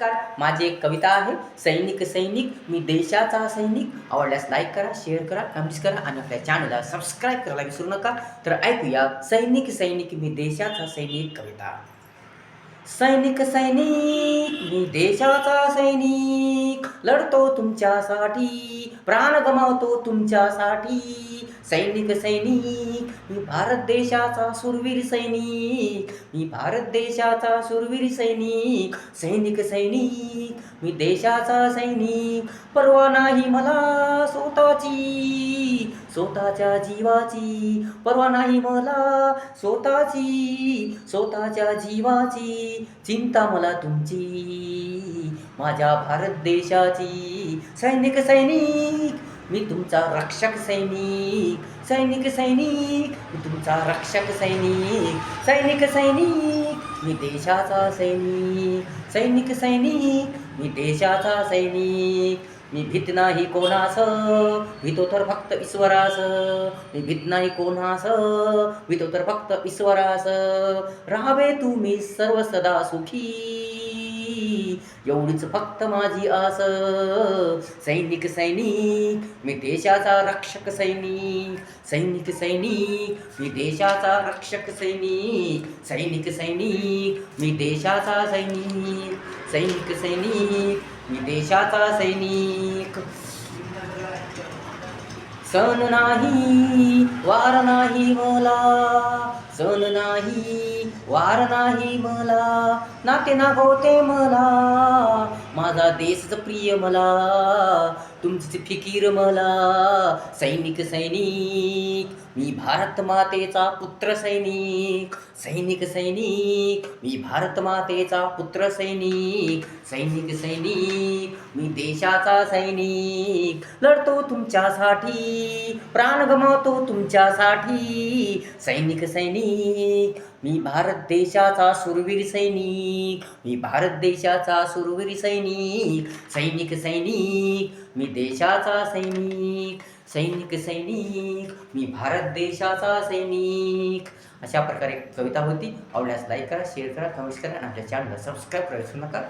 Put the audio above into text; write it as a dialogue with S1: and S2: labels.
S1: नमस्कार. माझी एक कविता आहे. सैनिक सैनिक मी देशाचा सैनिक. आवडल्यास लाईक करा शेअर करा कमेंट्स करा आणि आपल्या चॅनलला सबस्क्राईब करायला विसरू नका. तर ऐकूया सैनिक सैनिक मी देशाचा सैनिक कविता. सैनिक सैनिक मी देशाचा सैनिक लढतो तुमच्यासाठी प्राण गमावतो तुमच्यासाठी. सैनिक सैनिक मी भारत देशाचा सुरवीर सैनिक मी भारत देशाचा सुरवीर सैनिक. सैनिक सैनिक मी देशाचा सैनिक परवा नाही मला स्वतःची. स्वतःच्या जीवाची परवा नाही मला. स्वतःची स्वतःच्या जीवाची चिंता मला तुमची. माझ्या भारत देशाची सैनिक सैनिक मी तुमचा रक्षक सैनिक. सैनिक सैनिक मी तुमचा रक्षक सैनिक. सैनिक सैनिक मी देशाचा सैनिक. सैनिक सैनिक मी देशाचा सैनिक. मी भीत नाही कोणास भीतो तर फक्त ईश्वरास. मी भीत नाही कोणास भीतो तर फक्त ईश्वरास. राहावे तुम्ही सर्व सदा सुखी. एवढीच फक्त माझी आस. सैनिक सैनिक मी देशाचा रक्षक सैनिक. सैनिक सैनिक मी देशाचा रक्षक सैनिक. सैनिक सैनिक मी देशाचा सैनिक. सैनिक सैनिक मी देशाचा सैनिक. सण नाही वार नाही मला. सण नाही वार नाही मला. नाते ना होते मला. माझा देशच प्रिय मला तुमची फिकीर मला. सैनिक सैनिक मी भारत मातेचा पुत्र सैनिक. सैनिक सैनिक मी भारत मातेचा पुत्र सैनिक. सैनिक सैनिक मी देशाचा सैनिक. लढतो तुमच्यासाठी प्राण गमावतो तुमच्यासाठी. सैनिक सैनिक मी भारत देशाचा सुरवीर सैनिक. मी भारत देशाचा सुरवीर सैनिक सैनिक सैनिक मी देशाचा सैनिक सैनिक सैनिक मी भारत देशाचा सैनिक. अशा प्रकारे कविता होती. आवडल्यास लाईक करा शेअर करा कमेंट्स करा आणि आपल्या चॅनलला सबस्क्राईब करायचं नका.